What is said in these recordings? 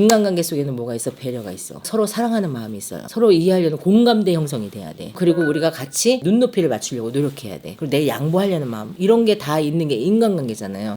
인간관계 속에는 뭐가 있어? 배려가 있어. 서로 사랑하는 마음이 있어요. 서로 이해하려는 공감대 형성이 돼야 돼. 그리고 우리가 같이 눈높이를 맞추려고 노력해야 돼. 그리고 내 양보하려는 마음. 이런 게 다 있는 게 인간관계잖아요.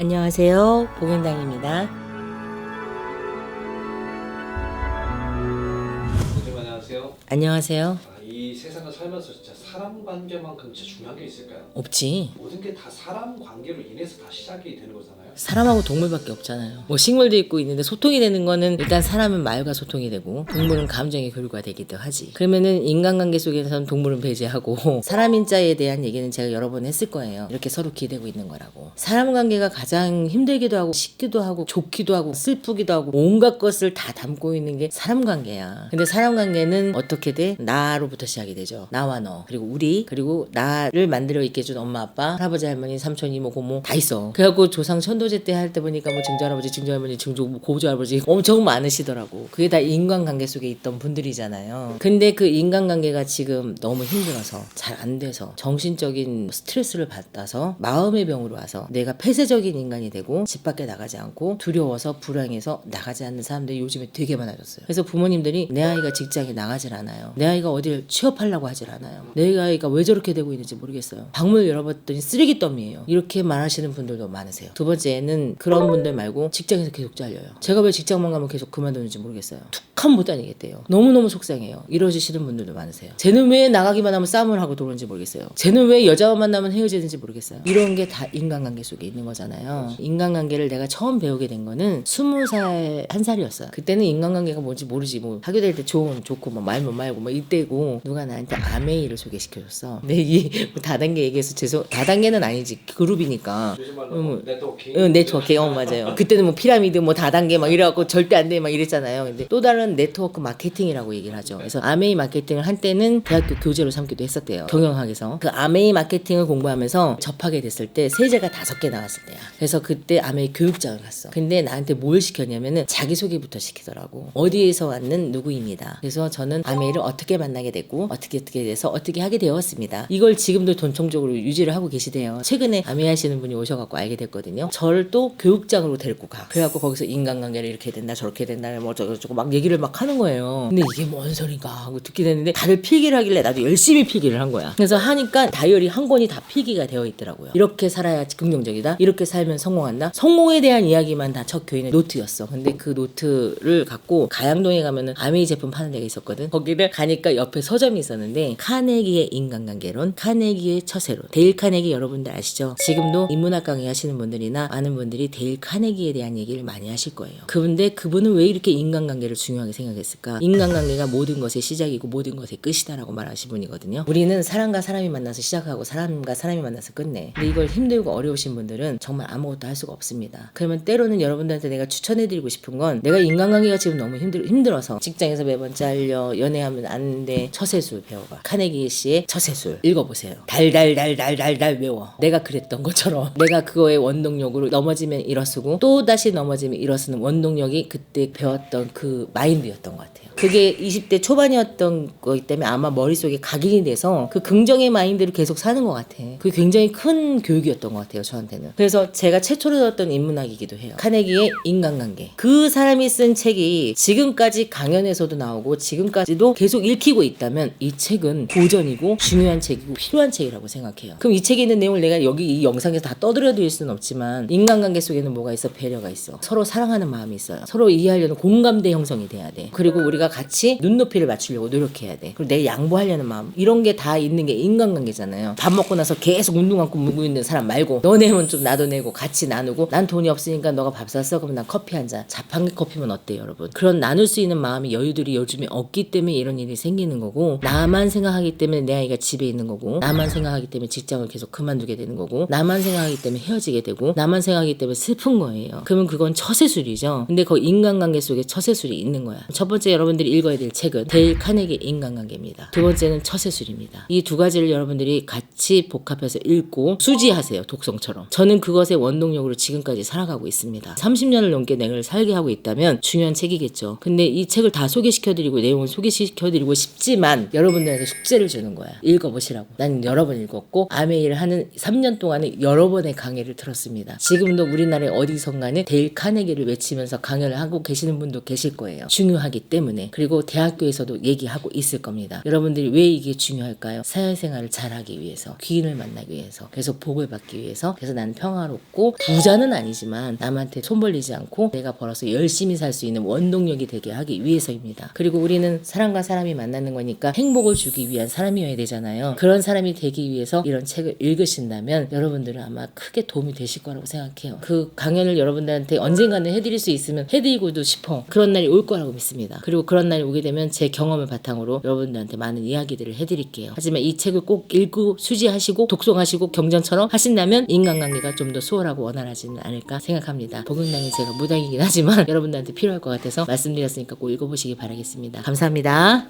안녕하세요. 복인당입니다. 선생님 안녕하세요. 안녕하세요. 세상을 살면서 진짜 사람 관계만큼 진짜 중요한 게 있을까요? 없지. 모든 게 다 사람 관계로 인해서 다 시작이 되는 거잖아요. 사람하고 동물밖에 없잖아요. 뭐 식물도 있고 있는데 소통이 되는 거는 일단 사람은 말과 소통이 되고 동물은 감정의 교류가 되기도 하지. 그러면은 인간관계 속에서는 동물은 배제하고 사람인자에 대한 얘기는 제가 여러 번 했을 거예요. 이렇게 서로 기대고 있는 거라고. 사람 관계가 가장 힘들기도 하고 쉽기도 하고 좋기도 하고 슬프기도 하고 온갖 것을 다 담고 있는 게 사람 관계야. 근데 사람 관계는 어떻게 돼? 나로부터 시작이 되죠. 나와 너 그리고 우리 그리고 나를 만들어 있게 해준 엄마 아빠 할아버지 할머니 삼촌 이모 고모 다 있어. 그래갖고 조상 천도제 때 할 때 보니까 뭐 증조 할아버지 증조 할머니 증조 뭐 고조 할아버지 엄청 많으시더라고. 그게 다 인간관계 속에 있던 분들이잖아요. 근데 그 인간관계가 지금 너무 힘들어서 잘 안 돼서 정신적인 스트레스를 받아서 마음의 병으로 와서 내가 폐쇄적인 인간이 되고 집 밖에 나가지 않고 두려워서 불안해서 나가지 않는 사람들이 요즘에 되게 많아졌어요. 그래서 부모님들이 내 아이가 직장에 나가질 않아요. 내 아이가 어딜 취업 하려고 하질 않아요. 내 아이가 왜 저렇게 되고 있는지 모르겠어요. 방문을 열어봤더니 쓰레기 더미예요. 이렇게 말하시는 분들도 많으세요. 두 번째는 그런 분들 말고 직장에서 계속 잘려요. 제가 왜 직장만 가면 계속 그만두는지 모르겠어요. 툭한 못 다니겠대요. 너무너무 속상해요. 이러시는 분들도 많으세요. 쟤는 왜 나가기만 하면 싸움을 하고 들어오는지 모르겠어요. 쟤는 왜 여자만 만나면 헤어지는지 모르겠어요. 이런 게 다 인간관계 속에 있는 거잖아요. 인간관계를 내가 처음 배우게 된 거는 스무 살한 살이었어요. 그때는 인간관계가 뭔지 모르지 뭐 다닐 때 좋은 좋고 뭐 말면 말고 뭐 이때고 누가 나한테 아메이를 소개시켜줬어. 근데 이 다단계 얘기해서 죄송 다단계는 아니지 그룹이니까 음. 네트워킹. 응, 네트워크, 어, 맞아요. 그때는 뭐 피라미드 뭐 다단계 막 이래갖고 절대 안 돼 막 이랬잖아요. 근데 또 다른 네트워크 마케팅이라고 얘기를 하죠. 그래서 아메이 마케팅을 한때는 대학교 교재로 삼기도 했었대요. 경영학에서. 그 아메이 마케팅을 공부하면서 접하게 됐을 때 세제가 다섯 개 나왔을 때야. 그래서 그때 아메이 교육장을 갔어. 근데 나한테 뭘 시켰냐면은 자기 소개부터 시키더라고. 어디에서 왔는 누구입니다. 그래서 저는 아메이를 어떻게 만나게 됐고 어떻게 어떻게 돼서 어떻게 하게 되었습니다. 이걸 지금도 전통적으로 유지를 하고 계시대요. 최근에 아메이 하시는 분이 오셔갖고 알게 됐거든요. 저를 또 교육장으로 데리고 가. 그래갖고 거기서 인간관계를 이렇게 된다 저렇게 된다 뭐 저저저거 막 얘기를 막 하는 거예요. 근데 이게 뭔 소린가 하고 듣게 됐는데 다들 필기를 하길래 나도 열심히 필기를 한 거야. 그래서 하니까 다이어리 한 권이 다 필기가 되어 있더라고요. 이렇게 살아야 긍정적이다. 이렇게 살면 성공한다. 성공에 대한 이야기만 다 적혀 있는 노트였어. 근데 그 노트를 갖고 가양동에 가면은 아메이 제품 파는 데가 있었거든. 거기를 가니까 옆에 서점이 있었는데 카네기의 인간관계론, 카네기의 처세론. 데일 카네기 여러분들 아시죠? 지금도 인문학 강의 하시는 분들이나 많은 분들이 데일 카네기에 대한 얘기를 많이 하실 거예요. 그분데 그분은 왜 이렇게 인간관계를 중요하게 생각했을까? 인간관계가 모든 것의 시작이고 모든 것의 끝이다라고 말하신 분이거든요. 우리는 사람과 사람이 만나서 시작하고 사람과 사람이 만나서 끝내. 근데 이걸 힘들고 어려우신 분들은 정말 아무것도 할 수가 없습니다. 그러면 때로는 여러분들한테 내가 추천해드리고 싶은 건 내가 인간관계가 지금 너무 힘들, 힘들어서 직장에서 매번 잘려 연애하면 안 돼. 처세 술 배워봐. 카네기 씨의 처세술 읽어보세요. 달달달달달달 외워. 내가 그랬던 것처럼 내가 그거의 원동력으로 넘어지면 일어서고 또 다시 넘어지면 일어서는 원동력이 그때 배웠던 그 마인드였던 것 같아요. 그게 20대 초반이었던 거기 때문에 아마 머릿속에 각인이 돼서 그 긍정의 마인드를 계속 사는 것 같아. 그게 굉장히 큰 교육이었던 것 같아요, 저한테는. 그래서 제가 최초로 들었던 인문학이기도 해요. 카네기의 인간관계. 그 사람이 쓴 책이 지금까지 강연에서도 나오고 지금까지도 계속 읽히고 있다면 이 책은 고전이고 중요한 책이고 필요한 책이라고 생각해요. 그럼 이 책에 있는 내용을 내가 여기 이 영상에서 다 떠들어 드릴 수는 없지만 인간관계 속에는 뭐가 있어? 배려가 있어. 서로 사랑하는 마음이 있어요. 서로 이해하려는 공감대 형성이 돼야 돼. 그리고 우리가 같이 눈높이를 맞추려고 노력해야 돼. 그리고 내 양보하려는 마음. 이런 게 다 있는 게 인간관계잖아요. 밥 먹고 나서 계속 운동 안고 물고 있는 사람 말고 너 내면 좀 나도 내고 같이 나누고 난 돈이 없으니까 너가 밥 샀어? 그럼 난 커피 한 잔. 자판기 커피면 어때요, 여러분? 그런 나눌 수 있는 마음이 여유들이 요즘에 없기 때문에 이런 일이 생기는 거고 나만 생각하기 때문에 내 아이가 집에 있는 거고 나만 생각하기 때문에 직장을 계속 그만두게 되는 거고 나만 생각하기 때문에 헤어지게 되고 나만 생각하기 때문에 슬픈 거예요. 그러면 그건 처세술이죠. 근데 그 인간관계 속에 처세술이 있는 거야. 첫 번째 여러분들이 읽어야 될 책은 데일 카네기 인간관계입니다. 두 번째는 처세술입니다. 이 두 가지를 여러분들이 같이 복합해서 읽고 수지하세요. 독성처럼. 저는 그것의 원동력으로 지금까지 살아가고 있습니다. 30년을 넘게 내가 살게 하고 있다면 중요한 책이겠죠. 근데 이 책을 다 소개시켜드리고 내용을 소개시켜드리고 싶지만 여러분들에게 숙제를 주는 거야. 읽어보시라고. 난 여러 번 읽었고 아메이를 하는 3년 동안에 여러 번의 강의를 들었습니다. 지금도 우리나라의 어디선가는 데일 카네기를 외치면서 강연을 하고 계시는 분도 계실 거예요. 중요하기 때문에. 그리고 대학교에서도 얘기하고 있을 겁니다. 여러분들이 왜 이게 중요할까요? 사회생활을 잘하기 위해서, 귀인을 만나기 위해서, 계속 복을 받기 위해서. 그래서 나는 평화롭고 부자는 아니지만 남한테 손 벌리지 않고 내가 벌어서 열심히 살 수 있는 원동력이 되게 하기 위해서입니다. 그리고 우리는 사람과 사람이 만나는 거니까 행 복을 주기 위한 사람이어야 되잖아요. 그런 사람이 되기 위해서 이런 책을 읽으신다면 여러분들은 아마 크게 도움이 되실 거라고 생각해요. 그 강연을 여러분들한테 언젠가는 해드릴 수 있으면 해드리고도 싶어. 그런 날이 올 거라고 믿습니다. 그리고 그런 날이 오게 되면 제 경험을 바탕으로 여러분들한테 많은 이야기들을 해드릴게요. 하지만 이 책을 꼭 읽고 수지하시고 독송하시고 경전처럼 하신다면 인간관계가 좀 더 수월하고 원활하지는 않을까 생각합니다. 복용량이 제가 무당이긴 하지만 여러분들한테 필요할 것 같아서 말씀드렸으니까 꼭 읽어보시기 바라겠습니다. 감사합니다.